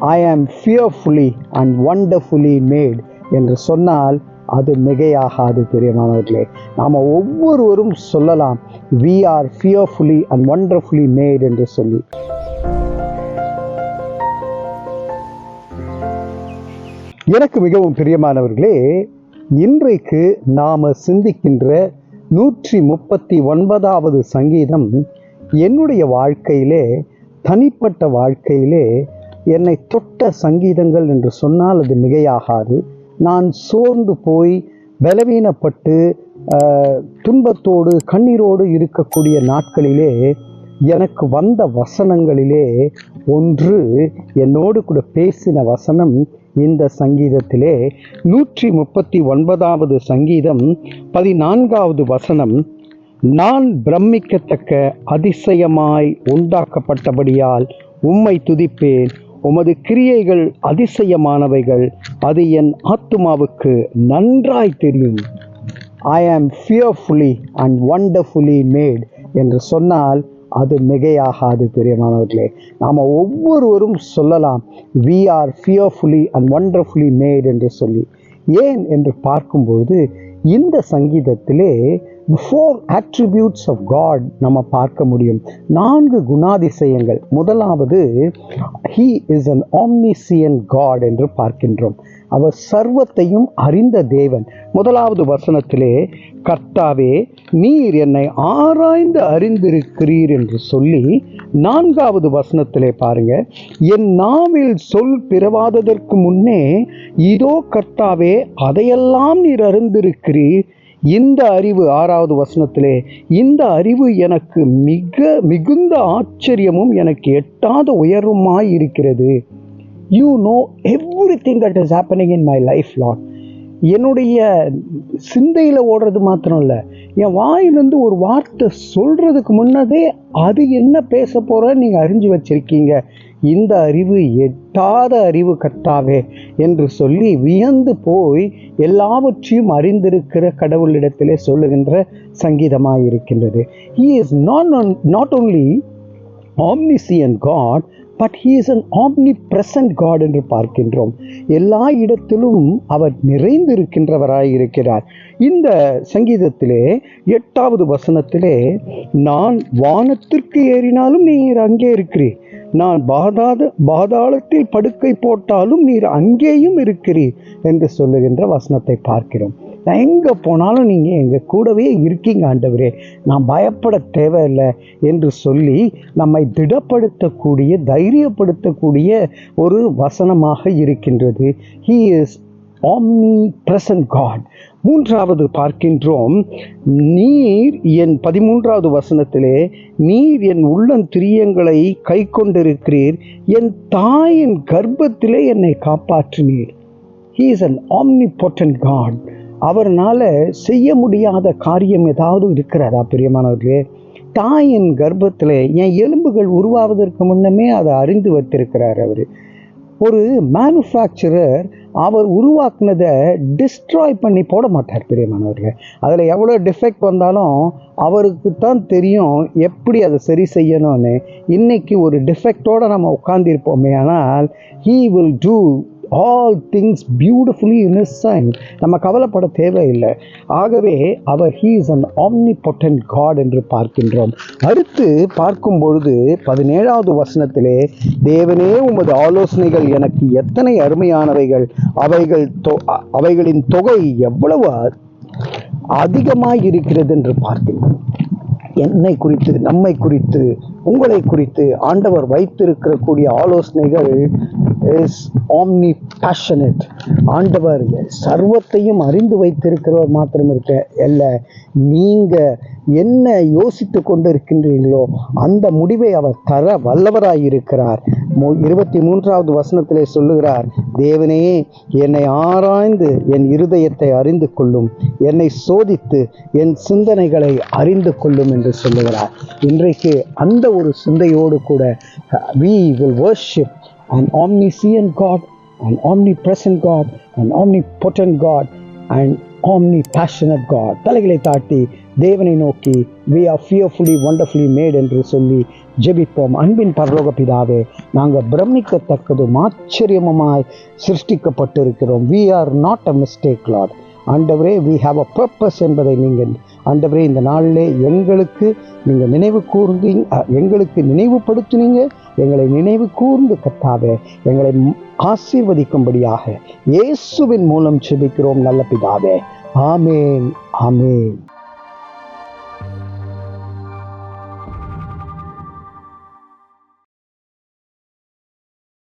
ஐ ஆம் fearfully and wonderfully made என்று சொன்னால் அது மிகையாகாது பிரியமானவர்களே. நாம் ஒவ்வொருவரும் சொல்லலாம் we are fearfully and wonderfully made என்று சொல்லி. எனக்கு மிகவும் பிரியமானவர்களே இன்றைக்கு நாம் சிந்திக்கின்ற நூற்றி முப்பத்தி ஒன்பதாவது சங்கீதம் என்னுடைய வாழ்க்கையிலே தனிப்பட்ட வாழ்க்கையிலே என்னை தொட்ட சங்கீதங்கள் என்று சொன்னால் அது மிகையாகாது. நான் சோர்ந்து போய் பலவீனப்பட்டு துன்பத்தோடு கண்ணீரோடு இருக்கக்கூடிய நாட்களிலே எனக்கு வந்த வசனங்களிலே ஒன்று என்னோடு கூட பேசின வசனம் இந்த சங்கீதத்திலே. நூற்றி முப்பத்தி ஒன்பதாவது சங்கீதம் பதினான்காவது வசனம் நான் பிரமிக்கத்தக்க அதிசயமாய் உண்டாக்கப்பட்டபடியால் உம்மை துதிப்பேன். உமது கிரியைகள் அதிசயமானவைகள். அது என் ஆத்துமாவுக்கு நன்றாய் தெரியும். ஐ ஆம் ஃபியர்ஃபுல்லி அண்ட் ஒண்டர்ஃபுல்லி மேட் என்று சொன்னால் அது மிகையாகாது பிரியமானவர்களே. நாம் ஒவ்வொருவரும் சொல்லலாம் we are fearfully and wonderfully made என்று சொல்லி. ஏன் என்று பார்க்கும்பொழுது இந்த சங்கீதத்திலே ஃபோர் ஆட்ரிபியூட்ஸ் ஆஃப் காட் நம்ம பார்க்க முடியும். நான்கு குணாதிசயங்கள். முதலாவது he is an omniscient God என்று பார்க்கின்றோம். அவர் சர்வத்தையும் அறிந்த தேவன். முதலாவது வசனத்திலே கர்த்தாவே நீர் என்னை ஆராய்ந்து அறிந்திருக்கிறீர் என்று சொல்லி நான்காவது வசனத்திலே பாருங்க என் நாவில் சொல் பிறவாததற்கு முன்னே இதோ கர்த்தாவே அதையெல்லாம் நீர் அறிந்திருக்கிறீர். இந்த அறிவு ஆறாவது வசனத்திலே இந்த அறிவு எனக்கு மிக மிகுந்த ஆச்சரியமும் எனக்கு எட்டாத உயர்வுமாய் இருக்கிறது. You know everything that is happening in my life lord என்னுடைய சிந்தையில் ஓடுறது மாத்திரம் இல்லை என் வாயிலிருந்து ஒரு வார்த்தை சொல்கிறதுக்கு முன்னதே அது என்ன பேச போகிறன்னு நீங்கள் அறிஞ்சு வச்சிருக்கீங்க. இந்த அறிவு எட்டாத அறிவு கர்த்தாவே என்று சொல்லி வியந்து போய் எல்லாவற்றையும் அறிந்திருக்கிற கடவுளிடத்திலே சொல்லுகின்ற சங்கீதமாக இருக்கின்றது. He is not not only and God but he's an omnipresent God என்று பார்க்கின்றோம். எல்லா இடத்திலும் அவர் நிறைந்திருக்கின்றவராய் இருக்கிறார். இந்த சங்கீதத்திலே எட்டாவது வசனத்திலே நான் வானத்திற்கு ஏறினாலும் நீர் அங்கே இருக்கிறீர். நான் பாதாத பாதாளத்தில் படுக்கை போட்டாலும் நீர் அங்கேயும் இருக்கிறீர் என்று சொல்லுகின்ற வசனத்தை பார்க்கிறோம். நான் எங்கே போனாலும் நீங்கள் எங்கள் கூடவே இருக்கீங்க ஆண்டவரே. நான் பயப்பட தேவையில்லை என்று சொல்லி நம்மை திடப்படுத்தக்கூடிய தைரியப்படுத்தக்கூடிய ஒரு வசனமாக இருக்கின்றது. He is omnipresent God மூன்றாவது பார்க்கின்றோம் நீர் என் பதிமூன்றாவது வசனத்திலே நீர் என் உள்ளந்திரியங்களை கை கொண்டிருக்கிறீர் என் தாயின் கர்ப்பத்திலே என்னை காப்பாற்றினீர். He is an omnipotent God அவர்னால செய்ய முடியாத காரியம் ஏதாவது இருக்கிறதா பிரியமானவர்களே? தாயின் கர்ப்பத்தில் என் எலும்புகள் உருவாவதற்கு முன்னமே அதை அறிந்து வைத்திருக்கிறார் அவர். ஒரு மேனுஃபேக்சரர் அவர் உருவாக்குனதை டிஸ்ட்ராய் பண்ணி போட மாட்டார் பிரியமானவர்களே. அதில் எவ்வளோ டிஃபெக்ட் வந்தாலும் அவருக்கு தான் தெரியும் எப்படி அதை சரி செய்யணும்னு. இன்றைக்கி ஒரு டிஃபெக்டோடு நம்ம உட்காந்துருப்போமே ஆனால் he will do all things beautifully innocent நம்ம கவலைப்பட தேவையில்லை. ஆகவே அவர் he is an omnipotent God என்று பார்க்கின்றோம். அடுத்து பார்க்கும் பொழுது பதினேழாவது வசனத்திலே தேவனே உமது ஆலோசனைகள் எனக்கு எத்தனை அருமையானவைகள். அவைகள் தொ- அவைகளின் தொகை எவ்வளவு அதிகமாக இருக்கிறது என்று பார்க்கின்றோம். என்னை குறித்து நம்மை குறித்து உங்களை குறித்து ஆண்டவர் வைத்திருக்கிறக்கூடிய ஆலோசனைகள் இஸ் ஆம்னி பேஷனட் ஆண்டவர் சர்வத்தையும் அறிந்து வைத்திருக்கிறவர் மாத்திரம் இருக்க அல்ல. நீங்கள் என்ன யோசித்து கொண்டு இருக்கின்றீர்களோ அந்த முடிவை அவர் தர வல்லவராக இருக்கிறார் இருபத்தி மூன்றாவது வசனத்திலே சொல்லுகிறார் தேவனே என்னை ஆராய்ந்து என் இருதயத்தை அறிந்து கொள்ளும் என்னை சோதித்து என் சிந்தனைகளை அறிந்து கொள்ளும் என்று சொல்லுகிறார். இன்றைக்கு அந்த ஒரு சிந்தையோடு கூட we will God and omnipresent God and omnipotent God and omni passionate God தலைகளை தாட்டி தேவனை நோக்கி we are fearfully wonderfully made என்று சொல்லி ஜெபிப்போம். அன்பின் பரலோக பிதாவே நாங்கள் பிரமிக்கத்தக்கதும் ஆச்சரியமாய் சிருஷ்டிக்கப்பட்டிருக்கிறோம். We are not a mistake lord ஆண்டவரே வி ஹாவ் அ பர்பஸ் என்பதை நீங்கள் ஆண்டவரே இந்த நாளிலே எங்களுக்கு நீங்கள் நினைவு கூர்ந்தீங்க எங்களுக்கு நினைவுபடுத்தினீங்க. எங்களை நினைவு கூர்ந்து கத்தாவே எங்களை ஆசீர்வதிக்கும்படியாக இயேசுவின் மூலம் செபிக்கிறோம் நல்ல பிதாவே. ஆமேன் ஆமேன்.